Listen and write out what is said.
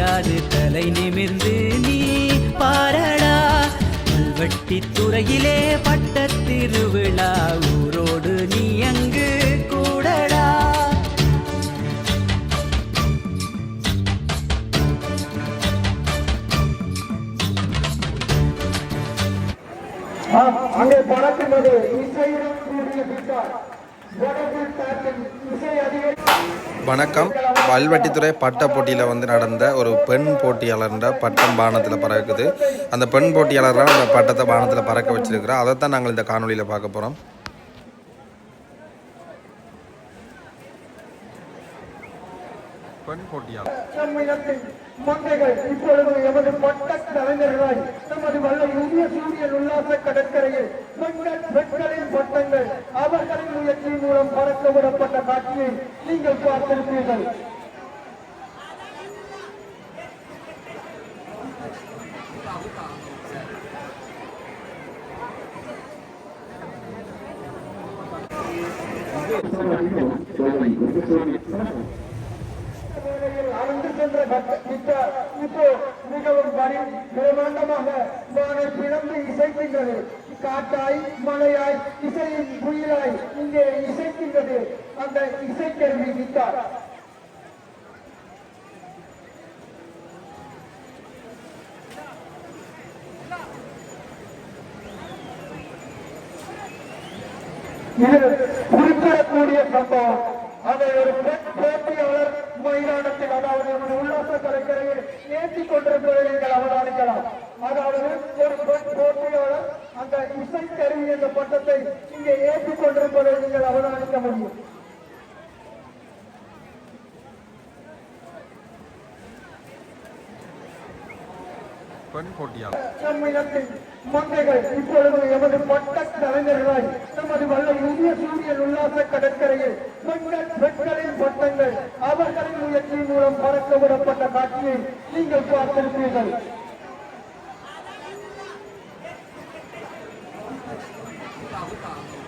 முடியாது தலை நிமிர்ந்து நீ பாரடா. கல்வெட்டி துறையிலே பட்ட திருவிழா. ஊரோடு நீ அங்கு கூடடா. அங்கே பறக்கின்றது இசையுடன் கூடிய வணக்கம். வல்வெட்டித்துறை பட்ட போட்டியில் வந்து நடந்த ஒரு பெண் போட்டியாளர்ன்ற பட்டம் பானத்தில் பறக்குது. அந்த பெண் போட்டியாளர் தான் அந்த பட்டத்தை பானத்தில் பறக்க வச்சிருக்கிறோம் அதைத்தான் நாங்கள் இந்த காணொலியில் பார்க்க போகிறோம் பெண் போட்டியாளர். நம்மிடத்தில் மங்கைகள் இப்பொழுது எமது பட்ட கலைஞர்களாய் நமது வல்ல இந்திய சூரியன் உல்லாச கடற்கரையில் பெண்கள் பெண்களின் பட்டங்கள் அவர்களின் முயற்சி மூலம் பறக்க விடப்பட்ட காட்சியை நீங்கள் பார்த்திருப்பீர்கள் வேளையில் அழிந்து சென்ற பக்த- கிட்டார் இப்போ மிகவும் வரி பிரமாண்டமாக வானை பிளந்து இசைக்கின்றது காட்டாய் மழையாய் இசையின் புயலாய் இங்கே இசைக்கின்றது அந்த இசைக்கருவி விட்டார். இது குறிப்பிடக்கூடிய சம்பவம். அதை ஒரு பெண் போட்டியாளர் மைதானத்தில் அதாவது நமது உல்லாச கலைக்கரையில் ஏற்றிக் கொண்டிருப்பதை நீங்கள் அவதானிக்கலாம். அதாவது ஒரு பெண் போட்டியாளர் அந்த இசைக்கருவி என்ற பட்டத்தை இங்கே ஏற்றி கொண்டிருப்பதை நீங்கள் அவதானிக்க முடியும். பெண் போட்டியாளர் நம்மிடத்தில் மங்கைகள் இப்பொழுது எமது பட்ட கலைஞர்களாய் நமது வல்ல இந்திய சூரியன் உல்லாச கடற்கரையில் பெண்கள் பெண்களின் பட்டங்கள் அவர்களின் முயற்சி மூலம் பறக்க விடப்பட்ட காட்சியை நீங்கள் பார்த்திருப்பீர்கள். Chicago.